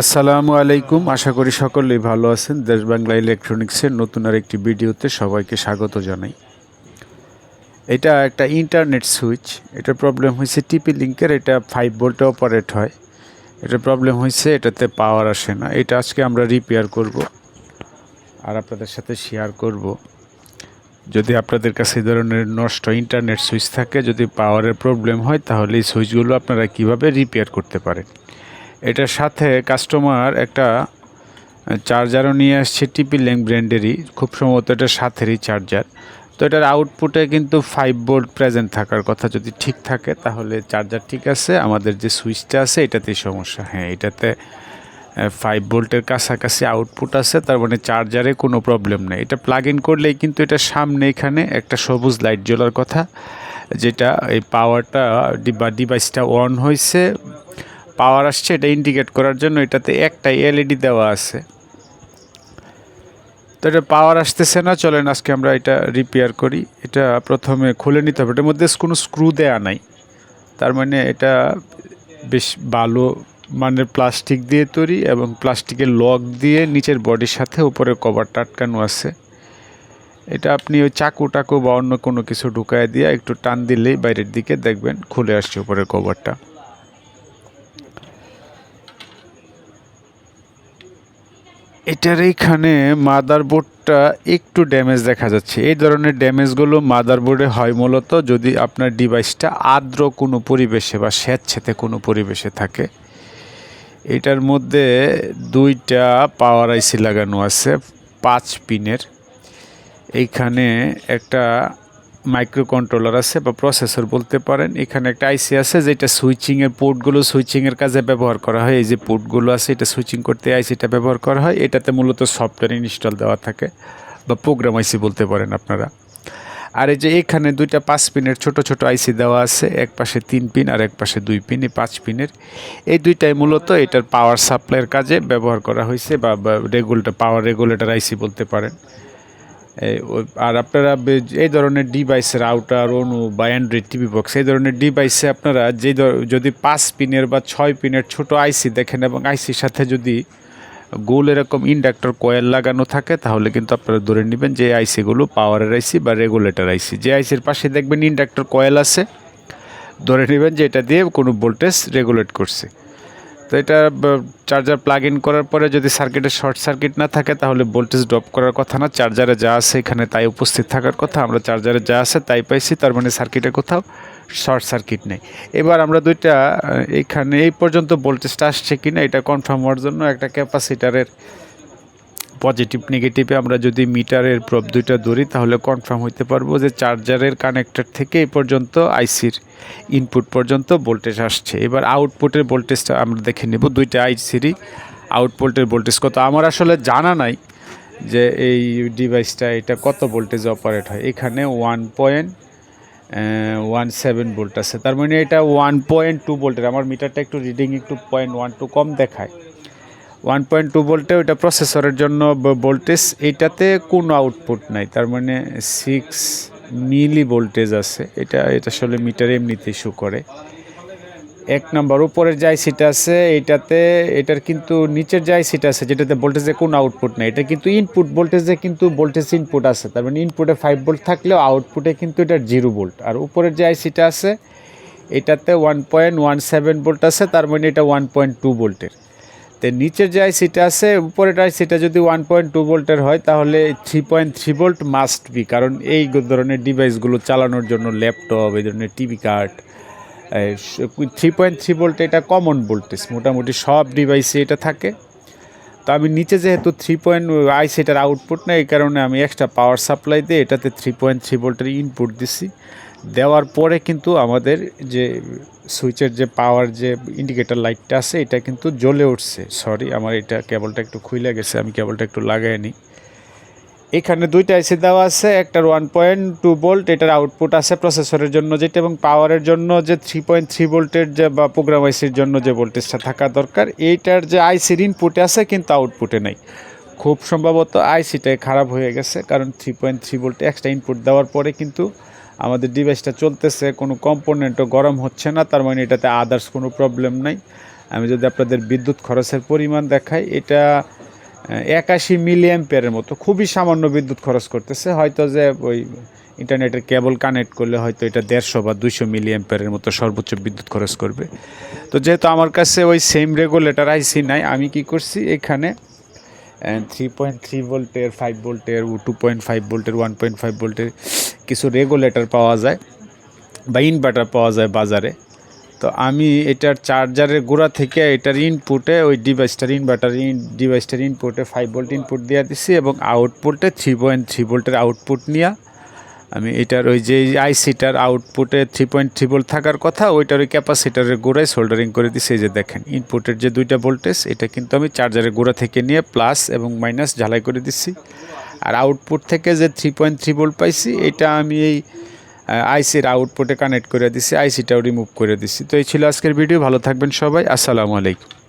আসসালামু আলাইকুম। আশা করি সকলেই ভালো আছেন। দেশ বাংলা ইলেকট্রনিক্সের নতুন আর একটি ভিডিওতে সবাইকে স্বাগত জানাই। এটা একটা ইন্টারনেট সুইচ। এটা প্রবলেম হয়েছে টিপি লিঙ্কের এটা ফাইভ ভোল্টে অপারেট হয়। এটা প্রবলেম হয়েছে, এটাতে পাওয়ার আসে না। এটা আজকে আমরা রিপেয়ার করব আর আপনাদের সাথে শেয়ার করব। যদি আপনাদের কাছে এই ধরনের নষ্ট ইন্টারনেট সুইচ থাকে, যদি পাওয়ারের প্রবলেম হয়, তাহলে এই সুইচগুলো আপনারা কীভাবে রিপেয়ার করতে পারেন? এটার সাথে কাস্টমার একটা চার্জারও নিয়ে আসছে টিপি ল্যাং ব্র্যান্ডেরই খুব সম্ভবত এটার সাথেরই চার্জার তো এটার আউটপুটে কিন্তু ফাইভ ভোল্ট প্রেজেন্ট থাকার কথা যদি ঠিক থাকে, তাহলে চার্জার ঠিক আছে। আমাদের যে সুইচটা আছে, এটাতেই সমস্যা। হ্যাঁ এটাতে ফাইভ ভোল্টের কাছাকাছি আউটপুট আছে, তার মানে চার্জারে কোনো প্রবলেম নেই। এটা প্লাগ ইন করলেই কিন্তু এটা সামনে এখানে একটা সবুজ লাইট জ্বলার কথা, যেটা এই পাওয়ারটা বা ডিভাইসটা অন হয়েছে। পাওয়ার আসছে, এটা ইন্ডিকেট করার জন্য এটাতে একটাই এলইডি দেওয়া আছে। তো এটা পাওয়ার আসতেছে না, চলেন আজকে আমরা এটা রিপেয়ার করি। এটা প্রথমে খুলে নিতে হবে, এটার মধ্যে কোনো স্ক্রু দেয়া নাই। তার মানে এটা বেশ ভালো মানের প্লাস্টিক দিয়ে তৈরি এবং প্লাস্টিকের লক দিয়ে নিচের বডির সাথে উপরে কভারটা আটকানো আছে। এটা আপনি ওই চাকু টাকু বা অন্য কোনো কিছু ঢুকায় দিয়ে একটু টান দিলেই বাইরের দিকে দেখবেন খুলে আসছে উপরের কভারটা এটার এইখানে মাদারবোর্ডটা একটু ড্যামেজ দেখা যাচ্ছে। এই ধরনের ড্যামেজগুলো মাদারবোর্ডে হয় মূলত যদি আপনার ডিভাইসটা আর্দ্র কোনো পরিবেশে বা স্যাঁতছেতে কোনো পরিবেশে থাকে। এটার মধ্যে দুইটা পাওয়ার আইসি লাগানো আছে, পাঁচ পিনের। এইখানে একটা মাইক্রো কন্ট্রোলার আছে বা প্রসেসর বলতে পারেন, এখানে একটা আইসি আছে যেটা সুইচিংয়ের পোর্টগুলো সুইচিংয়ের কাজে ব্যবহার করা হয়। এই যে পোর্টগুলো আছে, এটা সুইচিং করতে আইসিটা ব্যবহার করা হয়। এটাতে মূলত সফটওয়্যার ইনস্টল দেওয়া থাকে বা প্রোগ্রাম আইসি বলতে পারেন আপনারা। আর এই যে এখানে দুইটা পাঁচ পিনের ছোট ছোট আইসি দেওয়া আছে, এক পাশে তিন পিন আর এক পাশে দুই পিন, এই পাঁচ পিনের। এই দুইটাই মূলত এটার পাওয়ার সাপ্লাইয়ের কাজে ব্যবহার করা হয়েছে বা রেগুলেটর পাওয়ার রেগুলেটর আইসি বলতে পারেন। আর আপনারা এই ধরনের ডিভাইসের আউটার, অনু বা অ্যান্ড্রয়েড টিভি বক্স, এই ধরনের ডিভাইসে আপনারা যে যদি পাঁচ পিনের বা ছয় পিনের ছোট আইসি দেখেন এবং আইসির সাথে যদি গোল এরকম ইন্ডাক্টর কয়েল লাগানো থাকে, তাহলে কিন্তু আপনারা ধরে নেবেন যে আইসিগুলো পাওয়ারের আইসি বা রেগুলেটর আইসি। যে আইসির পাশে দেখবেন ইন্ডাক্টর কয়েল আছে, ধরে নেবেন যে এটা দিয়ে কোনো ভোল্টেজ রেগুলেট করছে। তো এটা চার্জার প্লাগ ইন করার পরে যদি সার্কিটে শর্ট সার্কিট না থাকে, তাহলে ভোল্টেজ ড্রপ করার কথা না। চার্জারে যা আছে এখানে তাই উপস্থিত থাকার কথা। আমরা চার্জারে যা আছে তাই পাইছি, তার মানে সার্কিটে কোথাও শর্ট সার্কিট নেই। এবার আমরা দুইটা, এখানে এই পর্যন্ত ভোল্টেজটা আসছে কি না এটা কনফার্ম হওয়ার জন্য একটা ক্যাপাসিটারের পজিটিভ নেগেটিভে আমরা যদি মিটারের প্রব দুইটা ধরি, তাহলে কনফার্ম হইতে পারব যে চার্জারের কানেক্টর থেকে এই পর্যন্ত আইসির ইনপুট পর্যন্ত ভোল্টেজ আসছে। এবার আউটপুটের ভোল্টেজটা আমরা দেখে নেব, দুইটা আইসিরই আউটপুটের ভোল্টেজ কত। আমার আসলে জানা নাই যে এই ডিভাইসটা এটা কত ভোল্টেজ অপারেট হয়। এখানে one point one seven volt আছে। তার মানে এটা ওয়ান পয়েন্ট টু ভোল্টের আমার মিটারটা একটু রিডিং একটু পয়েন্ট ওয়ান টু কম দেখায়। ওয়ান পয়েন্ট টু ভোল্টে ওইটা প্রসেসরের জন্য ভোল্টেজ এইটাতে কোনো আউটপুট নাই। তার মানে সিক্স মিলি ভোল্টেজ আছে। এটা এটা আসলে মিটার এমনিতে শো করে। এক নম্বর উপরের যে আইসিটা আছে, এটাতে, এটার কিন্তু নিচের যে আইসিটা আছে, যেটাতে ভোল্টেজে কোনো আউটপুট নেই। এটা কিন্তু ইনপুট ভোল্টেজে কিন্তু ভোল্টেজ ইনপুট আছে। তার মানে ইনপুটে ফাইভ ভোল্ট থাকলেও আউটপুটে কিন্তু এটার জিরো ভোল্ট আর উপরের যে আইসিটা আছে, এটাতে one point one seven volt আছে। তার মানে এটা ওয়ান পয়েন্ট টু ভোল্টের তো নিচের যে আইসিটা আছে, উপরের আইসিটা যদি ওয়ান পয়েন্ট টু ভোল্টের হয়, তাহলে three point three volt must be কারণ এই ধরনের ডিভাইসগুলো চালানোর জন্য ল্যাপটপ এই ধরনের TV card three point three volt এটা কমন ভোল্টেজ মোটামুটি সব ডিভাইসে এটা থাকে। তো আমি নিচে যেহেতু থ্রি পয়েন্ট আইসিটার আউটপুট না এই কারণে আমি এক্সট্রা পাওয়ার সাপ্লাই দিয়ে এটাতে থ্রি পয়েন্ট থ্রি ভোল্টের ইনপুট দিছি। দেওয়ার পরে কিন্তু আমাদের যে সুইচের যে পাওয়ার যে ইন্ডিকেটার লাইটটা আছে, এটা কিন্তু জ্বলে উঠছে। সরি আমার এটা কেবলটা একটু খুলে গেছে, আমি কেবলটা একটু লাগাই নিই এখানে দুইটা আইসি দেওয়া আছে একটার ওয়ান পয়েন্ট টু ভোল্ট এটার আউটপুট আছে প্রসেসরের জন্য যেটা এবং পাওয়ারের জন্য যে থ্রি পয়েন্ট থ্রি ভোল্টের যে বা প্রোগ্রাম আইসির জন্য যে ভোল্টেজটা থাকা দরকার, এইটার যে আইসির ইনপুটে আছে কিন্তু আউটপুটে নেই। খুব সম্ভবত আইসিটাই খারাপ হয়ে গেছে, কারণ থ্রি পয়েন্ট থ্রি ভোল্টে এক্সট্রা ইনপুট দেওয়ার পরে কিন্তু আমাদের ডিভাইসটা চলতেছে, কোনো কম্পোনেন্টও গরম হচ্ছে না, তার মানে এটাতে আদার্স কোনো প্রবলেম নাই। আমি যদি আপনাদের বিদ্যুৎ খরচের পরিমাণ দেখাই, এটা একাশি মিলি অ্যাম্পিয়ারের মতো, খুবই সামান্য বিদ্যুৎ খরচ করতেছে। হয়তো যে ওই ইন্টারনেটের কেবল কানেক্ট করলে হয়তো এটা দেড়শো বা দুইশো মিলি অ্যাম্পিয়ারের মতো সর্বোচ্চ বিদ্যুৎ খরচ করবে। তো যেহেতু আমার কাছে ওই সেম রেগুলেটর আইসি নাই, আমি কি করছি এখানে থ্রি পয়েন্ট থ্রি ভোল্টের ফাইভ ভোল্টের টু পয়েন্ট ফাইভ ভোল্টের ওয়ান পয়েন্ট ফাইভ ভোল্টের কিছু রেগুলেটর পাওয়া যায় বা ইনভার্টার পাওয়া যায় বাজারে। তো আমি এটার চার্জারের গোড়া থেকে এটার ইনপুটে ওই ডিভাইসটার ইনভার্টার ইন ডিভাইসটার ইনপুটে ফাইভ ভোল্ট ইনপুট দিয়ে দিছি এবং আউটপুটে থ্রি পয়েন্ট থ্রি ভোল্টের আউটপুট নিয়ে আমি এটার ওই যে আইসিটার আউটপুটে থ্রি পয়েন্ট থ্রি ভোল্ট থাকার কথা ওইটার ওই ক্যাপাসিটারের গোড়ায় সোল্ডারিং করে দিছি, এই যে দেখেন ইনপুটের যে দুইটা ভোল্টেজ এটা কিন্তু আমি চার্জারের গোড়া থেকে নিয়ে প্লাস এবং মাইনাস ঝালাই করে দিচ্ছি আর আউটপুট থেকে যে থ্রি পয়েন্ট থ্রি বোল্ট পাইছি, এটা আমি এই আইসির আউটপুটে কানেক্ট করে দিছি আইসিটাও রিমুভ করে দিছি। তো এই ছিল আজকের ভিডিও ভালো থাকবেন সবাই, আসসালামু আলাইকুম।